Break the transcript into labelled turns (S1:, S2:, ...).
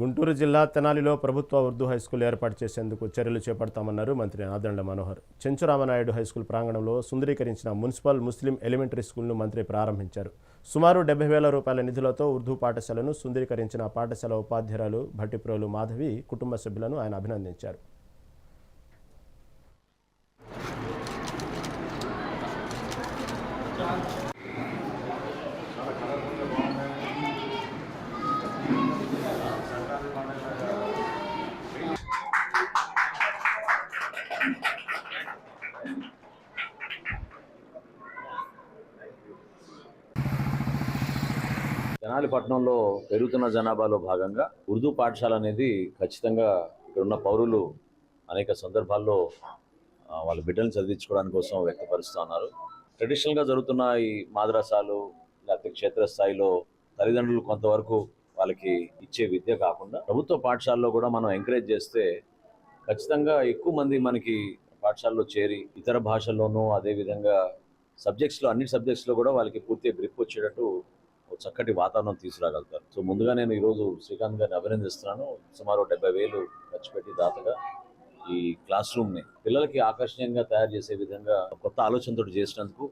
S1: గుంటూరు జిల్లా తెనాలిలో ప్రభుత్వ ఉర్దూ హైస్కూల్ ఏర్పాటు చేసేందుకు చర్యలు చేపడతామన్నారు మంత్రి నాదండ్ల మనోహర్. చెంచురామనాయుడు హైస్కూల్ ప్రాంగణంలో సుందరీకరించిన మున్సిపల్ ముస్లిం ఎలిమెంటరీ స్కూల్ను మంత్రి ప్రారంభించారు. సుమారు డెబ్బై వేల రూపాయల నిధులతో ఉర్దూ పాఠశాలను సుందరీకరించిన పాఠశాల ఉపాధ్యాయురాలు భట్టిప్రోలు మాధవి కుటుంబ సభ్యులను ఆయన అభినందించారు.
S2: తెనాలిపట్నంలో పెరుగుతున్న జనాభాలో భాగంగా ఉర్దూ పాఠశాల అనేది ఖచ్చితంగా ఇక్కడున్న పౌరులు అనేక సందర్భాల్లో వాళ్ళ బిడ్డలను చదివించుకోవడానికి కోసం వ్యక్తపరుస్తూ ఉన్నారు. ట్రెడిషనల్గా జరుగుతున్న ఈ మాద్రాసాలు లేకపోతే క్షేత్రస్థాయిలో తల్లిదండ్రులు కొంతవరకు వాళ్ళకి ఇచ్చే విద్య కాకుండా ప్రభుత్వ పాఠశాలలో కూడా మనం ఎంకరేజ్ చేస్తే ఖచ్చితంగా ఎక్కువ మంది మనకి పాఠశాలలో చేరి ఇతర భాషల్లోనూ అదేవిధంగా సబ్జెక్ట్స్లో అన్ని సబ్జెక్ట్స్లో కూడా వాళ్ళకి పూర్తిగా గ్రిప్ వచ్చేటట్టు ఒక చక్కటి వాతావరణం తీసుకురాగలుగుతారు. సో ముందుగా నేను ఈరోజు శ్రీకాంత్ గారిని అభినందిస్తున్నాను. సుమారు డెబ్బై వేలు ఖర్చు పెట్టి దాతగా ఈ క్లాస్ రూమ్ని పిల్లలకి ఆకర్షణీయంగా తయారు చేసే విధంగా కొత్త ఆలోచనతో చేసినందుకు